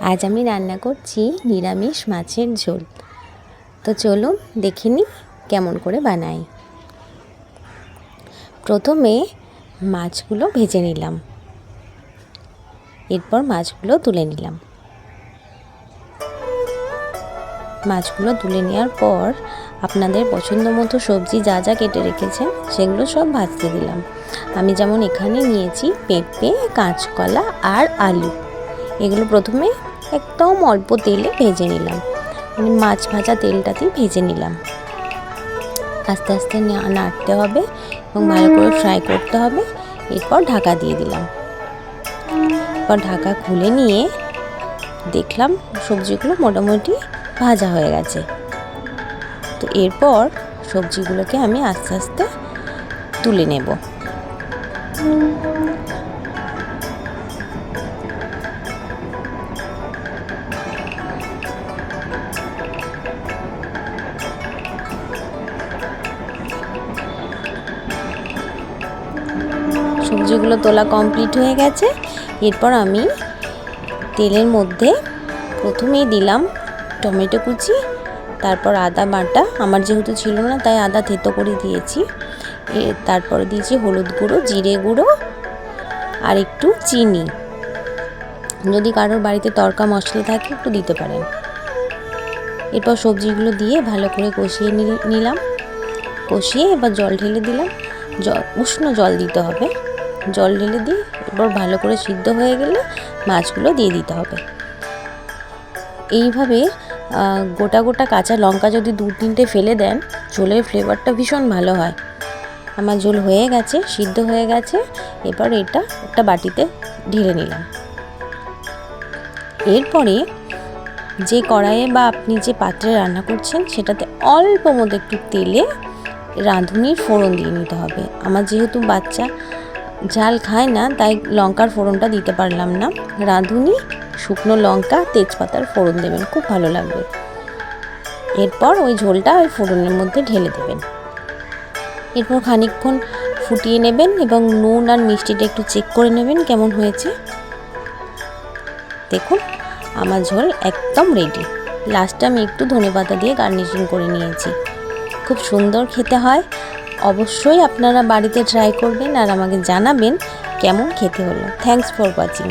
আজ আমি রান্না করছি নিরামিষ মাছের ঝোল। তো চলুন দেখে নিই কেমন করে বানাই। প্রথমে মাছগুলো ভেজে নিলাম। এরপর মাছগুলো তুলে নিলাম। মাছগুলো তুলে নেওয়ার পর আপনাদের পছন্দ মতো সবজি যা যা কেটে রেখেছেন সেগুলো সব ভাজতে দিলাম। আমি যেমন এখানে নিয়েছি পেঁপে, কাঁচকলা আর আলু। এগুলো প্রথমে একদম অল্প তেলে ভেজে নিলাম। মানে মাছ ভাজা তেলটাতেই ভেজে নিলাম। আস্তে আস্তে নাড়তে হবে এবং ভালো করে ফ্রাই করতে হবে। এরপর ঢাকা দিয়ে দিলাম। এরপর ঢাকা খুলে নিয়ে দেখলাম সবজিগুলো মোটামুটি ভাজা হয়ে গেছে। তো এরপর সবজিগুলোকে আমি আস্তে আস্তে তুলে নেব। সবজিগুলো তোলা কমপ্লিট হয়ে গেছে। এরপর আমি তেলের মধ্যে প্রথমেই দিলাম টমেটো কুচি, তারপর আদা বাটা। আমার যেহেতু ছিল না, তাই আদা থেতো করে দিয়েছি। তারপরে দিয়েছি হলুদ গুঁড়ো, জিরে গুঁড়ো আর একটু চিনি। যদি কারোর বাড়িতে তরকা মশলা থাকে, একটু দিতে পারেন। এরপর সবজিগুলো দিয়ে ভালো করে কষিয়ে নিল- নিলাম। কষিয়ে এবার জল ঢেলে দিলাম। জল উষ্ণ জল দিতে হবে। জল ঢেলে দিই, এরপর ভালো করে সিদ্ধ হয়ে গেলে মাছগুলো দিয়ে দিতে হবে। এইভাবে গোটা গোটা কাঁচা লঙ্কা যদি দু তিনটে ফেলে দেন, ঝোলের ফ্লেভারটা ভীষণ ভালো হয়। আমার ঝোল হয়ে গেছে, সিদ্ধ হয়ে গেছে এবার এটা একটা বাটিতে ঢেলে নিলাম। এরপরে যে কড়াইয়ে বা আপনি যে পাত্রে রান্না করছেন, সেটাতে অল্প মতো একটু তেলে রাঁধুনির ফোড়ন দিয়ে নিতে হবে। আমার যেহেতু বাচ্চা ঝাল খায় না, তাই লঙ্কার ফোড়নটা দিতে পারলাম না। রাঁধুনি শুকনো লঙ্কা, তেজপাতার ফোড়ন দেবেন, খুব ভালো লাগবে। এরপর ওই ঝোলটা ওই ফোড়নের মধ্যে ঢেলে দেবেন। এরপর খানিকক্ষণ ফুটিয়ে নেবেন এবং নুন আর মিষ্টিটা একটু চেক করে নেবেন কেমন হয়েছে। দেখুন, আমার ঝোল একদম রেডি লাস্টে আমি একটু ধনেপাতা দিয়ে গার্নিশিং করে নিয়েছি। খুব সুন্দর খেতে হয় অবশ্যই আপনারা বাড়িতে ট্রাই করবেন আর আমাকে জানাবেন কেমন খেতে হলো। Thanks for watching